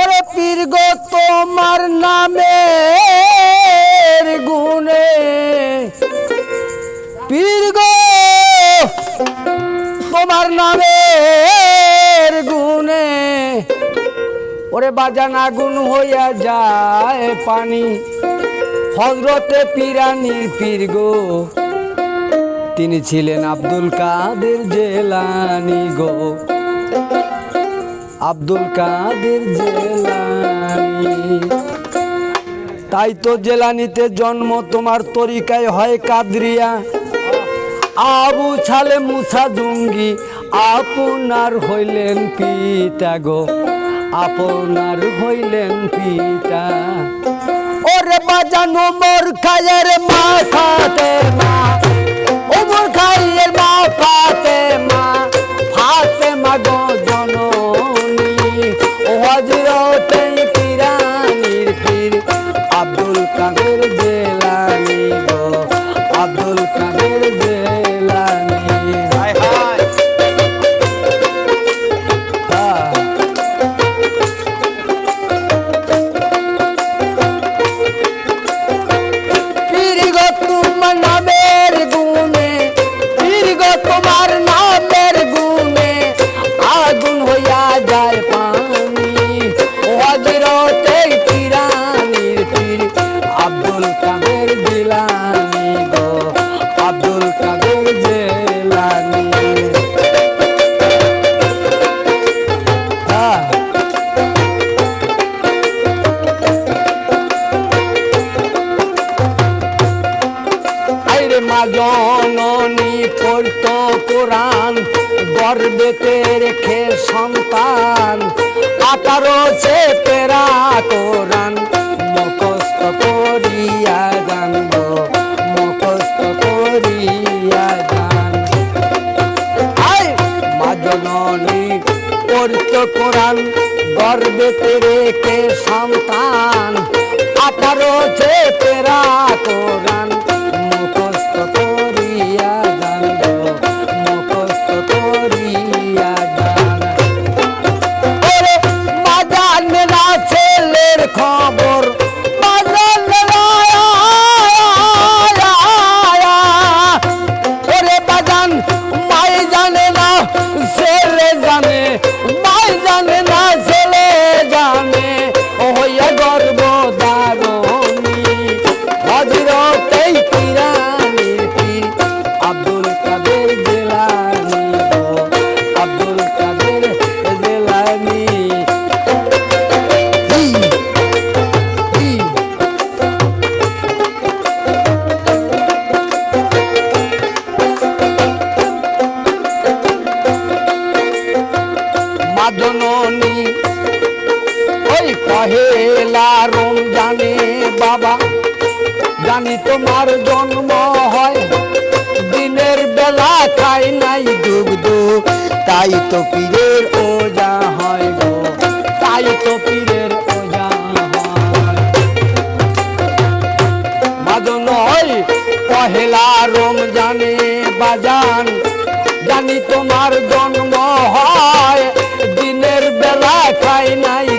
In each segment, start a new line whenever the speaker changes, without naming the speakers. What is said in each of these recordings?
ওরে পীর গো, তোমার নামে গুনে পীর গো, তোমার নামের গুনে ওরে বাজান আগুন হইয়া যায় পানি। হজরতে পিরানির পীর গো, তিনি ছিলেন আব্দুল কাদের জেলানি গো। আব্দুল কাদের জেলানি। তাই তো জেলানিতে জন্ম, তোমার তরিকায় হয় কাদরিয়া। আবু ছালে মুসা জুঙ্গি, আপনার হইলেন পিতা গো। আপনার হইলেন পিতা। ওরে বাজানো মোর খায়ের মা। খাতে মা ও মোর খায়ের মা কাদের জননী পড়তো কোরআন, গর্বেতে রেখে সন্তান। আঠারো সে পেরা কোরআন, মুখস্থ করিয়া জানব, মুখস্থ করিয়া জান মা জননী, পড়তো কোরআন, গর্বেতে রেখে সন্তান। আঠারো সে পেরা কোরআন মাদননী ওই পহেলা রমজানে, বাবা, জানি তোমার জন্ম হয়। দিনের বেলা খাই নাই দুগ্ধ, তাই তো পীরের ওজা হয় গো। তাই তো পীরের ওজা মাদন হয় পহেলা রমজানে বাজান, জানি তোমার জন্ম হয়। খাই নাই।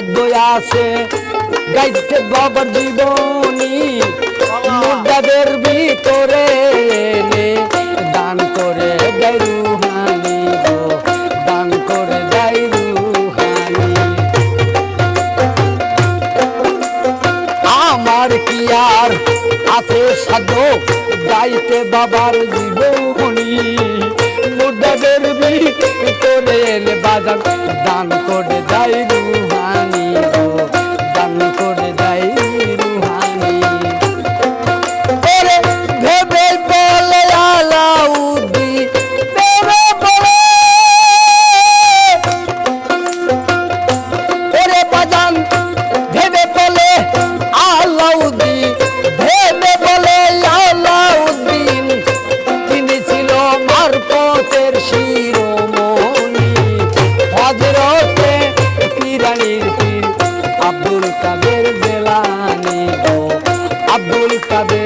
আছে। গাইতে বাবার জীবনী মুদাদের ভিতরে দান করে দেয় আমার কি আর আছে সাধ্য গাইতে বাবার জীবনী? মুদাদের ভিতরে এনে বাজার bonita de